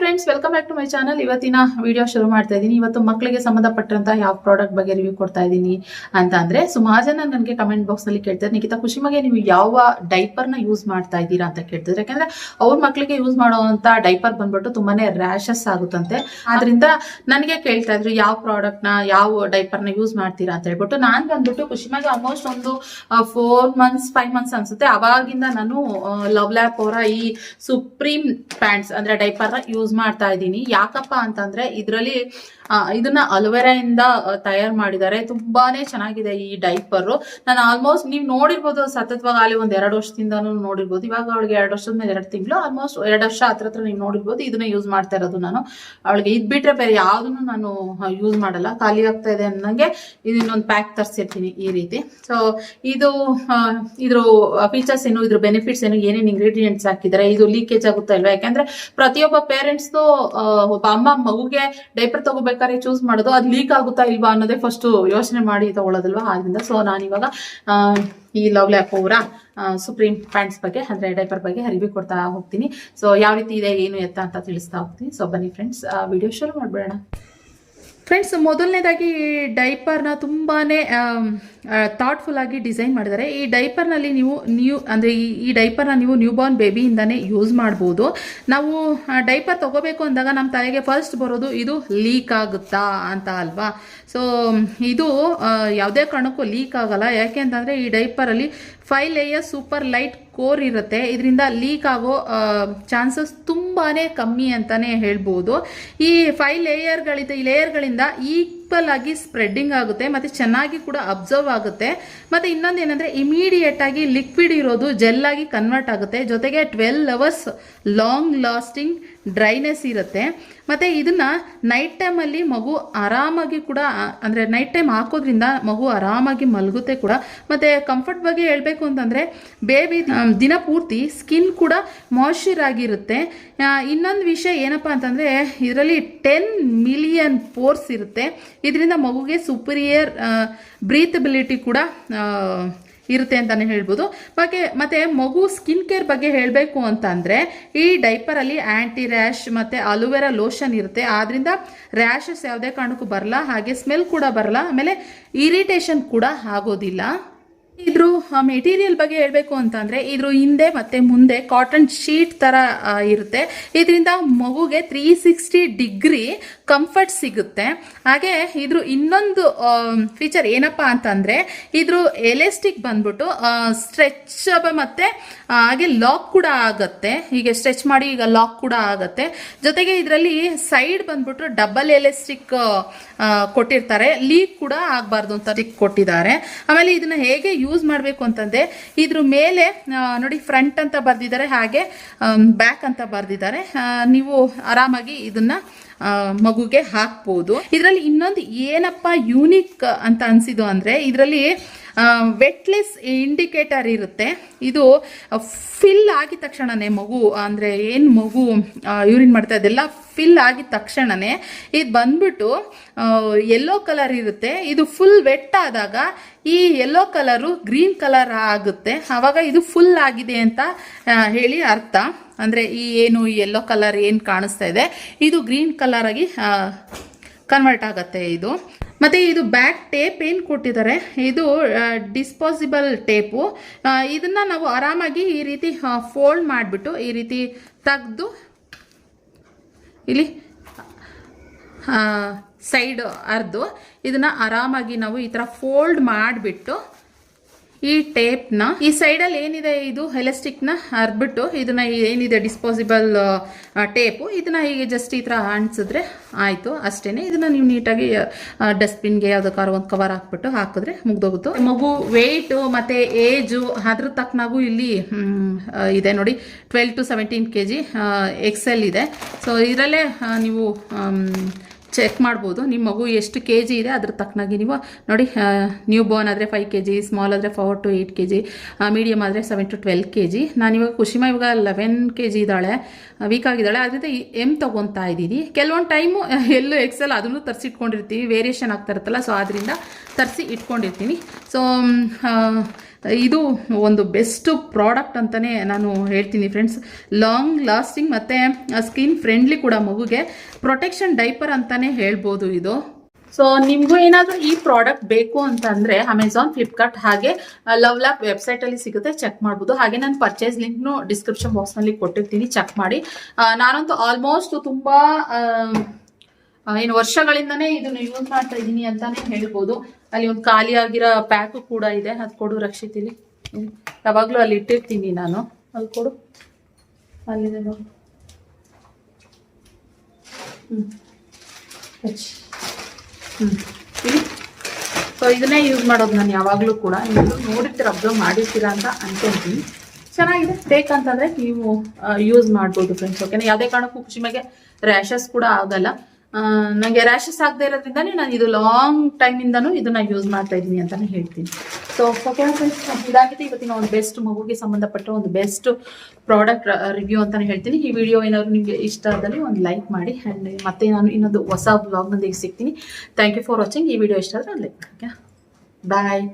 Friends welcome back to my channel ಇವತ್ತಿನ video ಶುರು ಮಾಡ್ತಾ ಇದ್ದೀನಿ. ಇವತ್ತು ಮಕ್ಕಳಿಗೆ ಸಂಬಂಧಪಟ್ಟಂತಹ ಯಾವ ಪ್ರಾಡಕ್ಟ್ ಬಗ್ಗೆ ರಿವ್ಯೂ ಕೊಡ್ತಾ ಇದ್ದೀನಿ ಅಂತ ಅಂದ್ರೆ ಸುಮಾರು ಜನ ನನಗೆ ಕಮೆಂಟ್ ಬಾಕ್ಸ್ನಲ್ಲಿ ಕೇಳ್ತಾರೆ, ನಿಖಿತಾ ಖುಷಿ ಮಗೆ ನೀವು ಯಾವ ಡೈಪರ್ನ ಯೂಸ್ ಮಾಡ್ತಾ ಇದ್ದೀರಾ? ಅಂತ ಕೇಳ್ತಿದ್ರೆ ಯಾಕಂದ್ರೆ ಅವ್ರ ಮಕ್ಕಳಿಗೆ ಯೂಸ್ ಮಾಡುವಂತ ಡೈಪರ್ ಬಂದ್ಬಿಟ್ಟು ತುಂಬಾನೇ ರ್ಯಾಶಸ್ ಆಗುತ್ತಂತೆ. ಆದ್ರಿಂದ ನನಗೆ ಕೇಳ್ತಾ ಇದ್ರು, ಯಾವ ಪ್ರಾಡಕ್ಟ್ನ, ಯಾವ ಡೈಪರ್ನ ಯೂಸ್ ಮಾಡ್ತೀರಾ? ಅಂತ ಹೇಳ್ಬಿಟ್ಟು ನಾನ್ ಬಂದ್ಬಿಟ್ಟು ಖುಷಿಮಗೆ ಆಲ್ಮೋಸ್ಟ್ ಒಂದು ಫೋರ್ ಮಂತ್ಸ್ ಫೈವ್ ಮಂತ್ಸ್ ಅನ್ಸುತ್ತೆ. ಅವಾಗಿಂದ ನಾನು ಲವ್ ಲ್ಯಾಪ್ ಅವರ ಈ ಸುಪ್ರೀಂ ಪ್ಯಾಂಟ್ಸ್ ಅಂದ್ರೆ ಡೈಪರ್ನ ಯೂಸ್ ಮಾಡ್ತಾ ಇದ್ದೀನಿ. ಯಾಕಪ್ಪ ಅಂತಂದ್ರೆ ಇದರಲ್ಲಿ ಇದನ್ನ ಅಲೋವೆರಾ ಇಂದ ತಯಾರು ಮಾಡಿದ್ದಾರೆ. ತುಂಬಾನೇ ಚೆನ್ನಾಗಿದೆ ಈ ಡೈಪರ್. ನಾನು ಆಲ್ಮೋಸ್ಟ್ ನೀವು ನೋಡಿರ್ಬೋದು ಸತತವಾಗಿ ಅಲ್ಲಿ ಒಂದ್ ಎರಡು ವರ್ಷದಿಂದ ನೋಡಿರ್ಬೋದು. ಇವಾಗ ಅವಳಿಗೆ ಎರಡು ವರ್ಷದ ಮೇಲೆ ಎರಡು ತಿಂಗಳು ಆಲ್ಮೋಸ್ಟ್ ಎರಡು ವರ್ಷ ಹತ್ರ ಹತ್ರ ನೀವು ನೋಡಿರ್ಬೋದು. ಇದನ್ನ ಯೂಸ್ ಮಾಡ್ತಾ ಇರೋದು ನಾನು. ಅವಳಿಗೆ ಇದ್ ಬಿಟ್ರೆ ಬೇರೆ ಯಾವ್ದನ್ನು ನಾನು ಯೂಸ್ ಮಾಡಲ್ಲ. ಖಾಲಿ ಆಗ್ತಾ ಇದೆ ಅನ್ನಂಗೆ ಇದನ್ನೊಂದು ಪ್ಯಾಕ್ ತರಿಸಿರ್ತೀನಿ ಈ ರೀತಿ. ಸೊ ಇದು ಇದ್ರ ಫೀಚರ್ಸ್ ಏನು, ಇದ್ರ ಬೆನಿಫಿಟ್ಸ್ ಏನು, ಏನೇನು ಇಂಗ್ರೀಡಿಯೆಂಟ್ಸ್ ಹಾಕಿದ್ರೆ, ಇದು ಲೀಕೇಜ್ ಆಗುತ್ತಾ ಇಲ್ವಾ? ಯಾಕಂದ್ರೆ ಪ್ರತಿಯೊಬ್ಬ ಪೇರೆಂಟ್ಸ್ ಒಬ್ಬ ಅಮ್ಮ ಮಗುಗೆ ಡೈಪರ್ ತಗೋಬೇಕಾದ್ರೆ ಚೂಸ್ ಮಾಡೋದು. ಅದು ಲೀಕ್ ಆಗುತ್ತಾ ಇಲ್ವಾ ಅನ್ನೋದೇ ಫಸ್ಟ್ ಯೋಚನೆ ಮಾಡಿ ತಗೊಳ್ಳೋದಲ್ವಾ ಆದ್ರಿಂದ ಸೊ ನಾನಿವಾಗ ಈ ಲವ್ ಲ್ಯಾಪ್ ಅವರ ಸುಪ್ರೀಂ ಪ್ಯಾಂಟ್ಸ್ ಬಗ್ಗೆ ಅಂದ್ರೆ ಡೈಪರ್ ಬಗ್ಗೆ ಅರಿವಿ ಕೊಡ್ತಾ ಹೋಗ್ತೀನಿ. ಸೊ ಯಾವ ರೀತಿ ಇದೆ, ಏನು ಎತ್ತ ಅಂತ ತಿಳಿಸ್ತಾ ಹೋಗ್ತೀನಿ. ಸೊ ಬನ್ನಿ ಫ್ರೆಂಡ್ಸ್ ವಿಡಿಯೋ ಶುರು ಮಾಡ್ಬೇಡ ಫ್ರೆಂಡ್ಸ್ ಮೊದಲನೇದಾಗಿ ಈ ಡೈಪರ್ನ ತುಂಬಾ ಥಾಟ್ಫುಲ್ ಆಗಿ ಡಿಸೈನ್ ಮಾಡಿದ್ದಾರೆ. ಈ ಡೈಪರ್ನಲ್ಲಿ ನೀವು ನ್ಯೂ ಅಂದರೆ ಈ ಈ ಡೈಪರ್ನ ನೀವು ನ್ಯೂ ಬಾರ್ನ್ ಬೇಬಿಯಿಂದನೇ ಯೂಸ್ ಮಾಡ್ಬೋದು. ನಾವು ಡೈಪರ್ ತಗೋಬೇಕು ಅಂದಾಗ ನಮ್ಮ ತಲೆಗೆ ಫಸ್ಟ್ ಬರೋದು ಇದು ಲೀಕ್ ಆಗುತ್ತಾ ಅಂತ ಅಲ್ವಾ? ಸೊ ಇದು ಯಾವುದೇ ಕಾರಣಕ್ಕೂ ಲೀಕ್ ಆಗಲ್ಲ. ಯಾಕೆ ಅಂತಂದರೆ ಈ ಡೈಪರಲ್ಲಿ five layer super light core ಇರುತ್ತೆ. ಇದರಿಂದ ಲೀಕ್ ಆಗೋ ಚಾನ್ಸಸ್ ತುಂಬಾ ಕಮ್ಮಿ ಅಂತಲೇ ಹೇಳ್ಬೋದು. ಈ ಫೈವ್ ಲೇಯರ್ಗಳಿಂದ, ಈ ಲೇಯರ್ಗಳಿಂದ ಈಕ್ವಲ್ ಆಗಿ ಸ್ಪ್ರೆಡ್ಡಿಂಗ್ ಆಗುತ್ತೆ, ಮತ್ತು ಚೆನ್ನಾಗಿ ಕೂಡ ಅಬ್ಸರ್ವ್ ಆಗುತ್ತೆ. ಮತ್ತು ಇನ್ನೊಂದು ಏನಂದರೆ ಇಮಿಡಿಯೇಟ್ ಆಗಿ ಲಿಕ್ವಿಡ್ ಇರೋದು ಜೆಲ್ ಆಗಿ ಕನ್ವರ್ಟ್ ಆಗುತ್ತೆ. ಜೊತೆಗೆ twelve hours long lasting dryness ಇರುತ್ತೆ. ಮತ್ತು ಇದನ್ನ ನೈಟ್ ಟೈಮಲ್ಲಿ ಮಗು ಆರಾಮಾಗಿ ಕೂಡ ಅಂದರೆ ನೈಟ್ ಟೈಮ್ ಹಾಕೋದ್ರಿಂದ ಮಗು ಆರಾಮಾಗಿ ಮಲಗುತ್ತೆ ಕೂಡ. ಮತ್ತು ಕಂಫರ್ಟ್ ಬಗ್ಗೆ ಹೇಳಬೇಕು ಅಂತಂದರೆ ಬೇಬಿ ದಿನ ಪೂರ್ತಿ ಸ್ಕಿನ್ ಕೂಡ ಮಾಯ್ಶ್ಚರ್ ಆಗಿರುತ್ತೆ. ಇನ್ನೊಂದು ವಿಷಯ ಏನಪ್ಪ ಅಂತಂದರೆ, ಇದರಲ್ಲಿ ಟೆನ್ ಮಿಲಿಯನ್ ಪೋರ್ಸ್ ಇರುತ್ತೆ. ಇದರಿಂದ ಮಗುಗೆ ಸುಪೀರಿಯರ್ ಬ್ರೀತಬಿಲಿಟಿ ಕೂಡ ಇರುತ್ತೆ ಅಂತಾನೆ ಹೇಳ್ಬೋದು. ಬಗ್ಗೆ ಮತ್ತೆ ಮಗು ಸ್ಕಿನ್ ಕೇರ್ ಬಗ್ಗೆ ಹೇಳಬೇಕು ಅಂತ ಅಂದರೆ ಈ ಡೈಪರಲ್ಲಿ ಆ್ಯಂಟಿ ರ್ಯಾಶ್ ಮತ್ತು ಅಲೋವೆರಾ ಲೋಷನ್ ಇರುತ್ತೆ. ಆದ್ದರಿಂದ ರ್ಯಾಶಸ್ ಯಾವುದೇ ಕಾರಣಕ್ಕೂ ಬರಲ್ಲ, ಹಾಗೆ ಸ್ಮೆಲ್ ಕೂಡ ಬರಲ್ಲ, ಆಮೇಲೆ ಇರಿಟೇಷನ್ ಕೂಡ ಆಗೋದಿಲ್ಲ. ಇದ್ರ ಮೆಟೀರಿಯಲ್ ಬಗ್ಗೆ ಹೇಳಬೇಕು ಅಂತಂದರೆ, ಇದ್ರ ಹಿಂದೆ ಮತ್ತು ಮುಂದೆ ಕಾಟನ್ ಶೀಟ್ ಥರ ಇರುತ್ತೆ. ಇದರಿಂದ ಮಗುಗೆ ತ್ರೀ ಸಿಕ್ಸ್ಟಿ ಡಿಗ್ರಿ ಕಂಫರ್ಟ್ ಸಿಗುತ್ತೆ. ಹಾಗೆ ಇದ್ರ ಇನ್ನೊಂದು ಫೀಚರ್ ಏನಪ್ಪ ಅಂತಂದರೆ, ಇದ್ರ ಎಲೆಸ್ಟಿಕ್ ಬಂದ್ಬಿಟ್ಟು ಸ್ಟ್ರೆಚ್ ಮತ್ತು ಹಾಗೆ ಲಾಕ್ ಕೂಡ ಆಗುತ್ತೆ. ಹೀಗೆ ಸ್ಟ್ರೆಚ್ ಮಾಡಿ ಈಗ ಲಾಕ್ ಕೂಡ ಆಗುತ್ತೆ. ಜೊತೆಗೆ ಇದರಲ್ಲಿ ಸೈಡ್ ಬಂದ್ಬಿಟ್ಟು ಡಬಲ್ ಎಲೆಸ್ಟಿಕ್ ಕೊಟ್ಟಿರ್ತಾರೆ. ಲೀಕ್ ಕೂಡ ಆಗಬಾರ್ದು ಅಂತ ಕೊಟ್ಟಿದ್ದಾರೆ. ಆಮೇಲೆ ಇದನ್ನ ಹೇಗೆ ಯೂಸ್ ಮಾಡಬೇಕು ಅಂತಂದ್ರೆ ಇದ್ರ ಮೇಲೆ ನೋಡಿ ಫ್ರಂಟ್ ಅಂತ ಬರೆದಿದ್ದಾರೆ, ಹಾಗೆ ಬ್ಯಾಕ್ ಅಂತ ಬರೆದಿದ್ದಾರೆ. ನೀವು ಆರಾಮಾಗಿ ಇದನ್ನ ಮಗುಗೆ ಹಾಕ್ಬೋದು. ಇದರಲ್ಲಿ ಇನ್ನೊಂದು ಏನಪ್ಪ ಯೂನಿಕ್ ಅಂತ ಅನ್ಸಿದ್ದು ಅಂದರೆ ಇದರಲ್ಲಿ ವೆಟ್ಲೆಸ್ ಇಂಡಿಕೇಟರ್ ಇರುತ್ತೆ. ಇದು ಫಿಲ್ ಆಗಿದ ತಕ್ಷಣನೇ ಮಗು, ಅಂದರೆ ಏನು ಮಗು ಯೂರಿನ್ ಮಾಡ್ತಾ ಇದೆಲ್ಲ ಫಿಲ್ ಆಗಿದ ತಕ್ಷಣನೇ ಇದು ಬಂದ್ಬಿಟ್ಟು ಯೆಲ್ಲೋ ಕಲರ್ ಇರುತ್ತೆ. ಇದು ಫುಲ್ ವೆಟ್ ಆದಾಗ ಈ ಯೆಲ್ಲೋ ಕಲರು ಗ್ರೀನ್ ಕಲರ್ ಆಗುತ್ತೆ. ಆವಾಗ ಇದು ಫುಲ್ ಆಗಿದೆ ಅಂತ ಹೇಳಿ ಅರ್ಥ. ಅಂದರೆ ಈ ಏನು ಯೆಲ್ಲೋ ಕಲರ್ ಏನು ಕಾಣಿಸ್ತಾ ಇದೆ? ಇದು ಗ್ರೀನ್ ಕಲರ್ ಆಗಿ ಕನ್ವರ್ಟ್ ಆಗುತ್ತೆ ಇದು. ಮತ್ತು ಇದು ಬ್ಯಾಕ್ ಟೇಪ್ ಏನು ಕೊಟ್ಟಿದ್ದಾರೆ? ಇದು ಡಿಸ್ಪೋಸಿಬಲ್ ಟೇಪು ಇದನ್ನು ನಾವು ಆರಾಮಾಗಿ ಈ ರೀತಿ ಫೋಲ್ಡ್ ಮಾಡಿಬಿಟ್ಟು ಈ ರೀತಿ ತೆಗೆದು ಇಲ್ಲಿ ಸೈಡ್ ಅರ್ದು, ಇದನ್ನು ಆರಾಮಾಗಿ ನಾವು ಈ ಥರ ಫೋಲ್ಡ್ ಮಾಡಿಬಿಟ್ಟು ಈ ಟೇಪ್ನ, ಈ ಸೈಡಲ್ಲಿ ಏನಿದೆ ಇದು ಎಲೆಸ್ಟಿಕ್ನ ಹರ್ಬಿಟ್ಟು ಇದನ್ನ ಏನಿದೆ ಡಿಸ್ಪೋಸಿಬಲ್ ಟೇಪು, ಇದನ್ನ ಹೀಗೆ ಜಸ್ಟ್ ಈ ಥರ ಅಂಟಿಸಿದ್ರೆ ಆಯಿತು ಅಷ್ಟೇನೆ. ಇದನ್ನ ನೀವು ನೀಟಾಗಿ ಡಸ್ಟ್ಬಿನ್ಗೆ ಯಾವ್ದಕ್ಕಾರ ಒಂದು ಕವರ್ ಹಾಕ್ಬಿಟ್ಟು ಹಾಕಿದ್ರೆ ಮುಗ್ದೋಗುತ್ತೆ. ಮಗು ವೆಯ್ಟು ಮತ್ತು ಏಜು ಅದ್ರ ತಕ್ಕನಾಗೂ ಇಲ್ಲಿ ಇದೆ ನೋಡಿ. Twelve to seventeen K G XL ಇದೆ. ಸೊ ಇದರಲ್ಲೇ ನೀವು ಚೆಕ್ ಮಾಡ್ಬೋದು. ನಿಮ್ಮ ಮಗು ಎಷ್ಟು ಕೆ ಜಿ ಇದೆ ಅದ್ರ ತಕ್ಕನಾಗಿ ನೀವು ನೋಡಿ ನ್ಯೂ ಬೋರ್ನ್ ಆದರೆ ಫೈವ್ ಕೆ ಜಿ ಸ್ಮಾಲ್ ಆದರೆ four to eight K G medium ಆದರೆ seven to twelve K G ನಾನಿವಾಗ ಕುಶಿಮಾ ಇವಾಗ ಲೆವೆನ್ ಕೆ ಜಿ ಇದ್ದಾಳೆ ವೀಕ್ ಆಗಿದ್ದಾಳೆ. ಅದರಿಂದ ಎಂ ತೊಗೊತಾ ಇದ್ದೀನಿ ಕೆಲವೊಂದು ಟೈಮು ಎಲ್ಲೂ ಎಕ್ಸೆಲ್ ಅದನ್ನು ತರಿಸಿಟ್ಕೊಂಡಿರ್ತೀವಿ. ವೇರಿಯೇಷನ್ ಆಗ್ತಾ ಇರುತ್ತಲ್ಲ ಸೊ ಅದರಿಂದ ತರಿಸಿ ಇಟ್ಕೊಂಡಿರ್ತೀನಿ. ಸೊ ಇದು ಒಂದು ಬೆಸ್ಟ್ ಪ್ರಾಡಕ್ಟ್ ಅಂತಲೇ ನಾನು ಹೇಳ್ತೀನಿ ಫ್ರೆಂಡ್ಸ್ ಲಾಂಗ್ ಲಾಸ್ಟಿಂಗ್ ಮತ್ತು ಸ್ಕಿನ್ ಫ್ರೆಂಡ್ಲಿ ಕೂಡ ಮಗುಗೆ. ಪ್ರೊಟೆಕ್ಷನ್ ಡೈಪರ್ ಅಂತಲೇ ಹೇಳ್ಬೋದು ಇದು. ಸೊ ನಿಮಗೂ ಏನಾದರೂ ಈ ಪ್ರಾಡಕ್ಟ್ ಬೇಕು ಅಂತ ಅಂದರೆ ಅಮೆಝಾನ್ ಫ್ಲಿಪ್ಕಾರ್ಟ್ ಹಾಗೆ ಲವ್ ಲ್ಯಾಪ್ ವೆಬ್ಸೈಟಲ್ಲಿ ಸಿಗುತ್ತೆ ಚೆಕ್ ಮಾಡ್ಬೋದು. ಹಾಗೆ ನಾನು ಪರ್ಚೇಸ್ ಲಿಂಕ್ನು ಡಿಸ್ಕ್ರಿಪ್ಷನ್ ಬಾಕ್ಸ್ನಲ್ಲಿ ಕೊಟ್ಟಿರ್ತೀನಿ ಚೆಕ್ ಮಾಡಿ. ನಾನಂತೂ ಆಲ್ಮೋಸ್ಟ್ ತುಂಬ ಏನು ವರ್ಷಗಳಿಂದನೇ ಇದನ್ನು ಯೂಸ್ ಮಾಡ್ತಾ ಇದ್ದೀನಿ ಅಂತಾನೆ ಹೇಳ್ಬೋದು. ಅಲ್ಲಿ ಒಂದು ಖಾಲಿ ಆಗಿರೋ ಪ್ಯಾಕು ಕೂಡ ಇದೆ. ಅದು ಕೊಡು ರಕ್ಷಿತಿಲಿ. ಯಾವಾಗಲೂ ಅಲ್ಲಿ ಇಟ್ಟಿರ್ತೀನಿ ನಾನು. ಅಲ್ಲಿ ಕೊಡು. ಅಲ್ಲಿ ನೋಡಿ. ಹ್ಞೂ ಹ್ಞೂ ಸೊ ಇದನ್ನೇ ಯೂಸ್ ಮಾಡೋದು ನಾನು ಯಾವಾಗಲೂ ಕೂಡ. ನೀವು ನೋಡಿರ್ತೀರ ಅಬ್ಸರ್ವ್ ಮಾಡಿರ್ತೀರ ಅಂತ ಅನ್ಕೊಂತೀನಿ. ಚೆನ್ನಾಗಿದೆ. ಬೇಕಂತಂದ್ರೆ ನೀವು ಯೂಸ್ ಮಾಡ್ಬೋದು ಫ್ರೆಂಡ್ಸ್ ಓಕೆನಾ ಯಾವುದೇ ಕಾರಣಕ್ಕೂ ಖುಷಿಮಾಗೆ ರ್ಯಾಷಸ್ ಕೂಡ ಆಗಲ್ಲ. ಆ, ನಂಗೆ ರ್ಯಾಷಸ್ ಆಗದೆ ಇರೋದ್ರಿಂದನೇ ನಾನು ಇದು ಲಾಂಗ್ ಟೈಮಿಂದನೂ ಇದನ್ನ ಯೂಸ್ ಮಾಡ್ತಾ ಇದ್ದೀನಿ ಅಂತಾನೆ ಹೇಳ್ತೀನಿ. ಸೊ ಓಕೆ ಫ್ರೆಂಡ್ಸ್ ಇದಾಗಿದೆ. ಇವತ್ತಿನ ಒಂದು ಬೆಸ್ಟ್ ಮಗುಗೆ ಸಂಬಂಧಪಟ್ಟ ಒಂದು ಬೆಸ್ಟ್ ಪ್ರಾಡಕ್ಟ್ ರಿವ್ಯೂ ಅಂತಾನೆ ಹೇಳ್ತೀನಿ. ಈ ವಿಡಿಯೋ ಏನಾದ್ರು ನಿಮಗೆ ಇಷ್ಟ ಆದಲ್ಲಿ ಒಂದು ಲೈಕ್ ಮಾಡಿ ಆ್ಯಂಡ್ ಮತ್ತೆ ನಾನು ಇನ್ನೊಂದು ಹೊಸ ಬ್ಲಾಗ್ನೊಂದಿಗೆ ಸಿಗ್ತೀನಿ ಥ್ಯಾಂಕ್ ಯು ಫಾರ್ ವಾಚಿಂಗ್ ಈ ವಿಡಿಯೋ ಇಷ್ಟ ಆದರೆ ಲೈಕ್ ಓಕೆ ಬಾಯ್